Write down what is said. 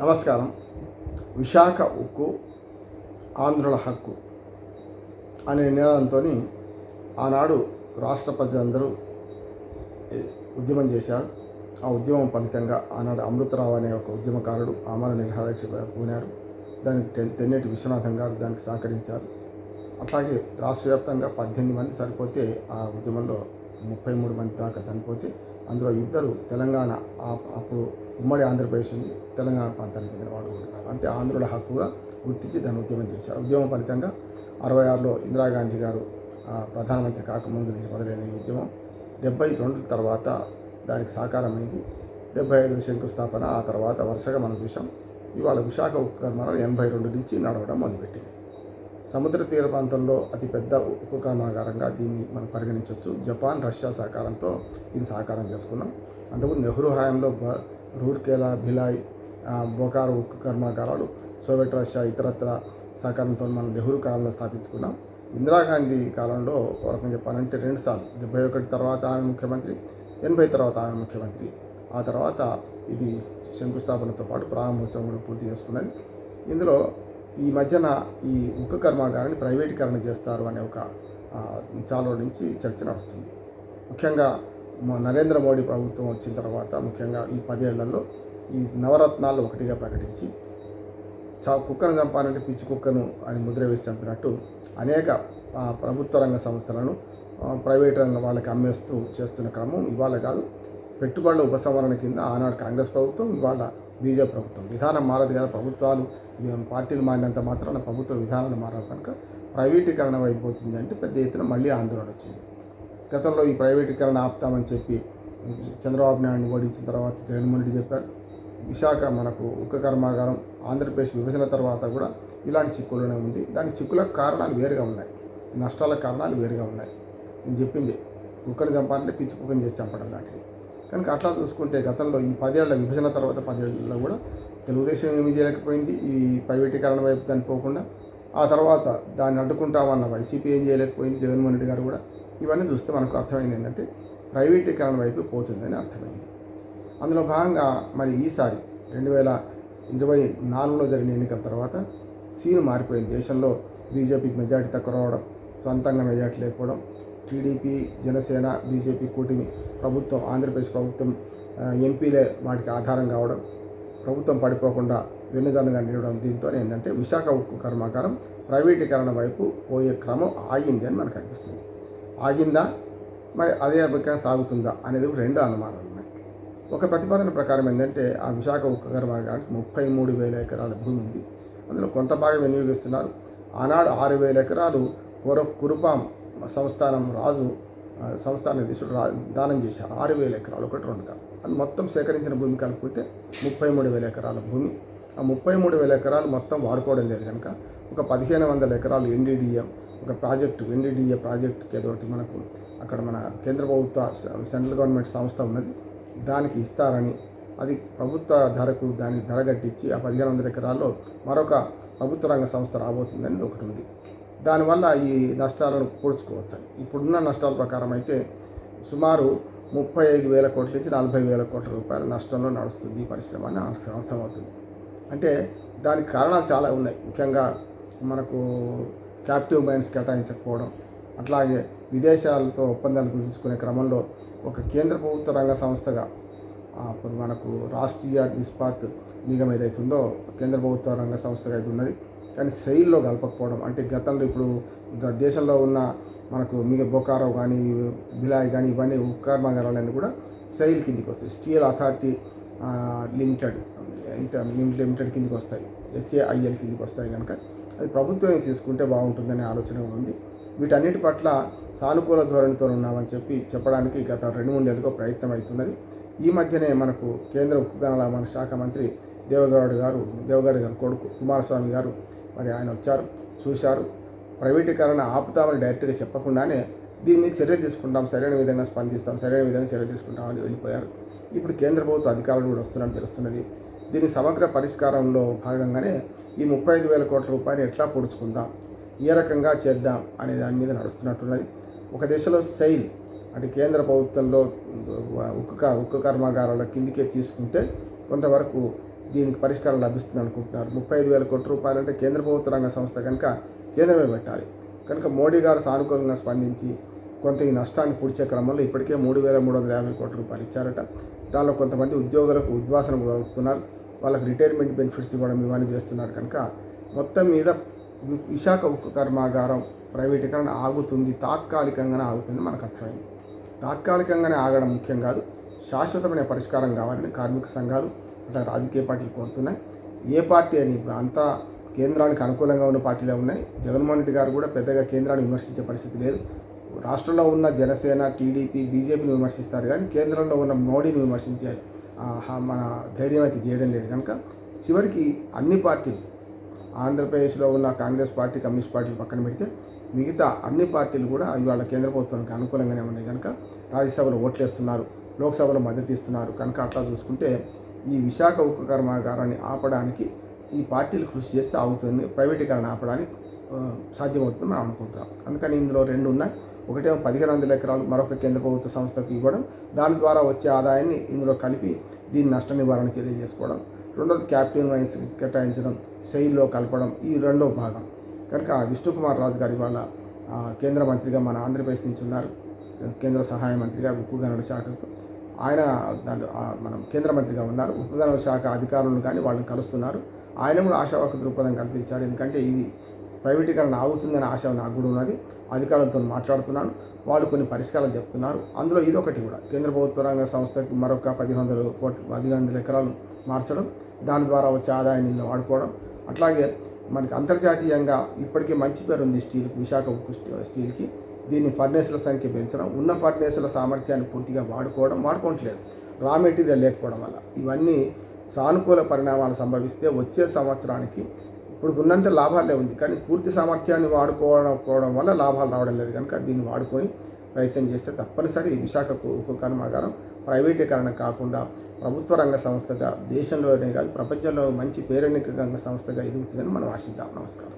నమస్కారం. విశాఖ ఉక్కు ఆంధ్రుల హక్కు అనే నినాదంతో ఆనాడు రాష్ట్రపతి అందరూ ఉద్యమం చేశారు. ఆ ఉద్యమం ఫలితంగా ఆనాడు అమృతరావు అనే ఒక ఉద్యమకారుడు ఆమర నిర్హాదీక్ష పూనారు దానికి తెన్నేటి విశ్వనాథం గారు దానికి సహకరించారు. అట్లాగే రాష్ట్రవ్యాప్తంగా పద్దెనిమిది మంది సరిపోతే ఆ ఉద్యమంలో ముప్పై మూడు మంది దాకా చనిపోతే అందులో ఇద్దరు తెలంగాణ అప్పుడు ఉమ్మడి ఆంధ్రప్రదేశ్ ఉంది తెలంగాణ ప్రాంతానికి చెందిన వాళ్ళు ఉంటున్నారు అంటే ఆంధ్రుల హక్కుగా గుర్తించి దాన్ని ఉద్యమం చేశారు. ఉద్యమం ఫలితంగా అరవై ఆరులో ఇందిరాగాంధీ గారు ఆ, ప్రధానమంత్రి కాకముందు నుంచి మొదలైన ఈ ఉద్యమం డెబ్బై రెండు తర్వాత దానికి సాకారమైంది. డెబ్బై ఐదు శంకుస్థాపన ఆ తర్వాత వరుసగా మనం చూసాం ఇవాళ విశాఖ ఉక్కు కర్మాగారం ఎనభై రెండు నుంచి నడవడం మొదలుపెట్టింది. సముద్ర తీర ప్రాంతంలో అతిపెద్ద ఉక్కు కర్మాగారంగా దీన్ని మనం పరిగణించవచ్చు. జపాన్ రష్యా సహకారంతో దీన్ని సహకారం చేసుకున్నాం. అంతకుముందు నెహ్రూ హయాంలో బ రూర్కేలా భిలాయ్ ఆ, ఉక్కు కర్మాగారాలు సోవియట్ రష్యా ఇతరత్ర సహకారంతో మనం నెహ్రూ కాలంలో స్థాపించుకున్నాం. ఇందిరాగాంధీ కాలంలో ఒక రకంగా చెప్పాలంటే రెండు సార్లు డెబ్బై ఒకటి తర్వాత ఆమె ముఖ్యమంత్రి ఎనభై తర్వాత ఆమె ముఖ్యమంత్రి. ఆ తర్వాత ఇది శంకుస్థాపనతో పాటు ప్రారంభోత్సవం కూడా పూర్తి చేసుకున్నది. ఇందులో ఈ మధ్యన ఈ ఉక్కు కర్మాగారాన్ని ప్రైవేటీకరణ చేస్తారు అనే ఒక చాలో చాలా నుంచి చర్చ నడుస్తుంది. ముఖ్యంగా నరేంద్ర మోడీ ప్రభుత్వం వచ్చిన తర్వాత ముఖ్యంగా ఈ పదేళ్ళలో ఈ నవరత్నాలు ఒకటిగా ప్రకటించి చా కుక్కను చంపాలంటే పిచ్చి కుక్కను అని ముద్ర వేసి చంపినట్టు అనేక ప్రభుత్వ రంగ సంస్థలను ప్రైవేట్ రంగం వాళ్ళకి అమ్మేస్తూ చేస్తున్న క్రమం ఇవాళ కాదు. పెట్టుబడుల ఉపసంహరణ కింద ఆనాడు కాంగ్రెస్ ప్రభుత్వం ఇవాళ బీజేపీ ప్రభుత్వం. విధానం మారదు కదా ప్రభుత్వాలు పార్టీలు మారినంత మాత్రాన ప్రభుత్వ విధానాలు మారవు కనుక ప్రైవేటీకరణ అయిపోతుంది అంటే పెద్ద ఎత్తున మళ్ళీ ఆందోళన వచ్చింది. గతంలో ఈ ప్రైవేటీకరణ ఆపుతామని చెప్పి చంద్రబాబు నాయుడిని ఓడించిన తర్వాత జగన్మోహన్ రెడ్డి చెప్పారు. విశాఖ మనకు ఉక్క కర్మాగారం ఆంధ్రప్రదేశ్ విభజన తర్వాత కూడా ఇలాంటి చిక్కులోనే ఉంది. దాని చిక్కులకు కారణాలు వేరుగా ఉన్నాయి. నష్టాల కారణాలు వేరుగా ఉన్నాయి. నేను చెప్పింది కుక్కను చంపాలంటే పిచ్చి కుక్కను చేసి చంపడం లాంటిది. కనుక అట్లా చూసుకుంటే గతంలో ఈ పదేళ్ళ విభజన తర్వాత పదేళ్ళలో కూడా తెలుగుదేశం ఏమీ చేయలేకపోయింది. ఈ ప్రైవేటీకరణ వైపు దాన్ని పోకుండా ఆ తర్వాత దాన్ని అడ్డుకుంటామన్న వైసీపీ ఏం చేయలేకపోయింది. జగన్మోహన్ రెడ్డి గారు కూడా ఇవన్నీ చూస్తే మనకు అర్థమైంది ఏంటంటే ప్రైవేటీకరణ వైపు పోతుందని అర్థమైంది. అందులో భాగంగా మరి ఈసారి రెండు వేల ఇరవై నాలుగులో జరిగిన ఎన్నికల తర్వాత సీన్ మారిపోయింది. దేశంలో బీజేపీకి మెజార్టీ తక్కువ రావడం సొంతంగా మెజార్టీ లేకపోవడం టీడీపీ జనసేన బీజేపీ కూటమి ప్రభుత్వం ఆంధ్రప్రదేశ్ ప్రభుత్వం ఎంపీలే వాటికి ఆధారం కావడం ప్రభుత్వం పడిపోకుండా వెన్నుదన్నుగా నిలవడం దీంతో ఏంటంటే విశాఖ ఉక్కు కర్మాగారం ప్రైవేటీకరణ వైపు పోయే క్రమం ఆగింది అని మనకు అనిపిస్తుంది. ఆగిందా? మరి అదే అభిప్రాయం సాగుతుందా అనేది రెండు అనుమానాలు ఉన్నాయి. ఒక ప్రతిపాదన ప్రకారం ఏంటంటే ఆ విశాఖ ఉక్కు కర్మాగారానికి ముప్పై మూడు వేల ఎకరాల భూమి ఉంది. అందులో కొంత భాగం వినియోగిస్తున్నారు. ఆనాడు ఆరు వేల ఎకరాలు కుర కురుపాం సంస్థానం రాజు సంస్థాన దిశుడు రా దానం చేశారు. ఆరు వేల ఎకరాలు ఒకటి రెండుగా అది మొత్తం సేకరించిన భూమి కలుపుకుంటే ముప్పై మూడు వేల ఎకరాల భూమి. ఆ ముప్పై మూడు వేల ఎకరాలు మొత్తం వాడుకోవడం లేదు కనుక ఒక పదిహేను వందల ఎకరాలు ఎన్డీడీఎం ఒక ప్రాజెక్టు ఎన్డీడీఏ ప్రాజెక్ట్ ఏదోటి మనకు అక్కడ మన కేంద్ర ప్రభుత్వ సెంట్రల్ గవర్నమెంట్ సంస్థ ఉన్నది. దానికి ఇస్తారని అది ప్రభుత్వ ధరకు దాని ధర కట్టించి ఆ పదిహేను వందల ఎకరాల్లో మరొక ప్రభుత్వ రంగ సంస్థ రాబోతుందని ఒకటి ఉంది. దానివల్ల ఈ నష్టాలను పూడ్చుకోవచ్చు ఇప్పుడున్న నష్టాల ప్రకారం అయితే సుమారు ముప్పై ఐదు వేల కోట్ల నుంచి నలభై వేల కోట్ల రూపాయల నష్టంలో నడుస్తుంది ఈ పరిశ్రమ అని అర్థమవుతుంది. అంటే దానికి కారణాలు చాలా ఉన్నాయి. ముఖ్యంగా మనకు క్యాప్టివ్ మైన్స్ కేటాయించకపోవడం అట్లాగే విదేశాలతో ఒప్పందాలు కుదుర్చుకునే క్రమంలో ఒక కేంద్ర ప్రభుత్వ రంగ సంస్థగా అప్పుడు మనకు రాష్ట్రీయ ఇస్పాత్ నిగం ఏదైతే ఉందో కేంద్ర ప్రభుత్వ రంగ సంస్థగా అయితే ఉన్నది. కానీ శైలిలో కలపకపోవడం అంటే గతంలో ఇప్పుడు గ- దేశంలో ఉన్న మనకు మిగ బొకారో కానీ బిలాయ్ కానీ ఇవన్నీ కర్మాగారాలన్నీ కూడా శైల్ కిందికి వస్తాయి. స్టీల్ అథారిటీ లిమిటెడ్ ఇంటర్ లిమిటెడ్ కిందికి వస్తాయి. ఎస్ఏఐఎల్ కిందికి వస్తాయి కనుక అది ప్రభుత్వమే తీసుకుంటే బాగుంటుందనే ఆలోచన ఉంది. వీటన్నిటి పట్ల సానుకూల ధోరణితో ఉన్నామని చెప్పి చెప్పడానికి గత రెండు మూడేళ్ళుగా ప్రయత్నం అవుతున్నది. ఈ మధ్యనే మనకు కేంద్ర ఉక్కు గనుల మన శాఖ మంత్రి దేవగౌడ్ గారు దేవగౌడ్ గారు కొడుకు కుమారస్వామి గారు మరి ఆయన వచ్చారు చూశారు. ప్రైవేటీకరణ ఆపుతామని డైరెక్ట్గా చెప్పకుండానే దీని మీద చర్య తీసుకుంటాం సరైన విధంగా స్పందిస్తాం సరైన విధంగా చర్య తీసుకుంటాం అని వెళ్ళిపోయారు. ఇప్పుడు కేంద్ర ప్రభుత్వ అధికారులు కూడా వస్తున్నట్టు తెలుస్తున్నది. దీని సమగ్ర పరిష్కారంలో భాగంగానే ఈ ముప్పై ఐదు వేల కోట్ల రూపాయలు ఎట్లా పొడుచుకుందాం? ఏ రకంగా చేద్దాం? అనే దాని మీద నడుస్తున్నట్టున్నది. ఒక దిశలో సెయిల్ అంటే కేంద్ర ప్రభుత్వంలో ఉక్కు క- ఉక్కు కర్మాగారాల కిందికే తీసుకుంటే కొంతవరకు దీనికి పరిష్కారం లభిస్తుంది అనుకుంటున్నారు ముప్పై ఐదు వేల కోట్ల రూపాయలు అంటే కేంద్ర ప్రభుత్వ రంగ సంస్థ కనుక కేంద్రమే పెట్టాలి. కనుక మోడీ గారు సానుకూలంగా స్పందించి కొంత ఈ నష్టాన్ని పూడ్చే క్రమంలో ఇప్పటికే మూడు వేల మూడు వందల యాభై కోట్ల రూపాయలు ఇచ్చారట. దానిలో కొంతమంది ఉద్యోగులకు ఉద్వాసన కలుగుతున్నారు వాళ్ళకి రిటైర్మెంట్ బెనిఫిట్స్ ఇవ్వడం ఇవన్నీ చేస్తున్నారు కనుక మొత్తం మీద విశాఖ ఉక్కు కర్మాగారం ప్రైవేటీకరణ ఆగుతుంది తాత్కాలికంగానే ఆగుతుంది మనకు అర్థమైంది. తాత్కాలికంగానే ఆగడం ముఖ్యం కాదు. శాశ్వతమైన పరిష్కారం కావాలని కార్మిక సంఘాలు అట్లా రాజకీయ పార్టీలు కోరుతున్నాయి. ఏ పార్టీ అని ఇప్పుడు అంతా కేంద్రానికి అనుకూలంగా ఉన్న పార్టీలే ఉన్నాయి. జగన్మోహన్ రెడ్డి గారు కూడా పెద్దగా కేంద్రాన్ని విమర్శించే పరిస్థితి లేదు. రాష్ట్రంలో ఉన్న జనసేన టీడీపీ బీజేపీని విమర్శిస్తారు కానీ కేంద్రంలో ఉన్న మోడీని విమర్శించే మన ధైర్యం అయితే చేయడం లేదు. కనుక చివరికి అన్ని పార్టీలు ఆంధ్రప్రదేశ్లో ఉన్న కాంగ్రెస్ పార్టీ కమ్యూనిస్ట్ పార్టీలు పక్కన పెడితే మిగతా అన్ని పార్టీలు కూడా ఇవాళ కేంద్ర ప్రభుత్వానికి అనుకూలంగానే ఉన్నాయి. కనుక రాజ్యసభలో ఓట్లేస్తున్నారు లోక్సభలో మద్దతు ఇస్తున్నారు. కనుక అట్లా చూసుకుంటే ఈ విశాఖ ఉక్కు కర్మాగారాన్ని ఆపడానికి ఈ పార్టీలు కృషి చేస్తే అవుతుంది ప్రైవేటీకరణ ఆపడానికి సాధ్యమవుతుంది మనం అనుకుంటాం అందుకని ఇందులో రెండు ఉన్నాయి. ఒకటేమో పదిహేను వందల ఎకరాలు మరొక కేంద్ర ప్రభుత్వ సంస్థకు ఇవ్వడం దాని ద్వారా వచ్చే ఆదాయాన్ని ఇందులో కలిపి దీని నష్ట నివారణ చర్య చేసుకోవడం రెండోది క్యాప్టెన్ వైన్స్ కేటాయించడం శైలిలో కలపడం ఈ రెండో భాగం. కనుక విష్ణుకుమార్ రాజు గారు ఇవాళ కేంద్ర మంత్రిగా మన ఆంధ్రప్రదేశ్ నుంచి ఉన్నారు. కేంద్ర సహాయ మంత్రిగా ఉక్కు గనుల శాఖకు. ఆయన దాంట్లో మనం కేంద్ర మంత్రిగా ఉన్నారు. ఉక్కు గనుల శాఖ అధికారులను కానీ వాళ్ళని కలుస్తున్నారు. ఆయన కూడా ఆశావాక దృక్పథం కల్పించారు. ఎందుకంటే ఇది ప్రైవేటీకరణ ఆగుతుందనే ఆశ నాకు కూడా ఉన్నది. అధికారులతో మాట్లాడుతున్నాను. వాళ్ళు కొన్ని పరిష్కారాలు చెప్తున్నారు. అందులో ఇదొకటి కూడా. కేంద్ర ప్రభుత్వ రంగ సంస్థకి మరొక పదిహేను వందల కోట్లు పదిహేను వందల ఎకరాలు మార్చడం దాని ద్వారా వచ్చే ఆదాయాన్ని వాడుకోవడం. అట్లాగే మనకి అంతర్జాతీయంగా ఇప్పటికే మంచి పేరు ఉంది స్టీల్ విశాఖ ఉక్కు స్టీల్కి. దీన్ని ఫర్నేసుల సంఖ్య పెంచడం ఉన్న ఫర్నేసుల సామర్థ్యాన్ని పూర్తిగా వాడుకోవడం వాడుకోవట్లేదు. రా మెటీరియల్ లేకపోవడం వల్ల. ఇవన్నీ సానుకూల పరిణామాలు సంభవిస్తే వచ్చే సంవత్సరానికి ఇప్పుడు ఉన్నంత లాభాలే ఉంది. కానీ పూర్తి సామర్థ్యాన్ని వాడుకోవడం వల్ల లాభాలు రావడం లేదు. కనుక దీన్ని వాడుకొని ప్రయత్నం చేస్తే తప్పనిసరి విశాఖకు విశాఖ ఉక్కు కర్మాగారం ప్రైవేటీకరణ కాకుండా ప్రభుత్వ రంగ సంస్థగా దేశంలోనే కాదు ప్రపంచంలో మంచి పేరెన్నిక రంగ సంస్థగా ఎదుగుతుందని మనం ఆశిద్దాం. నమస్కారం.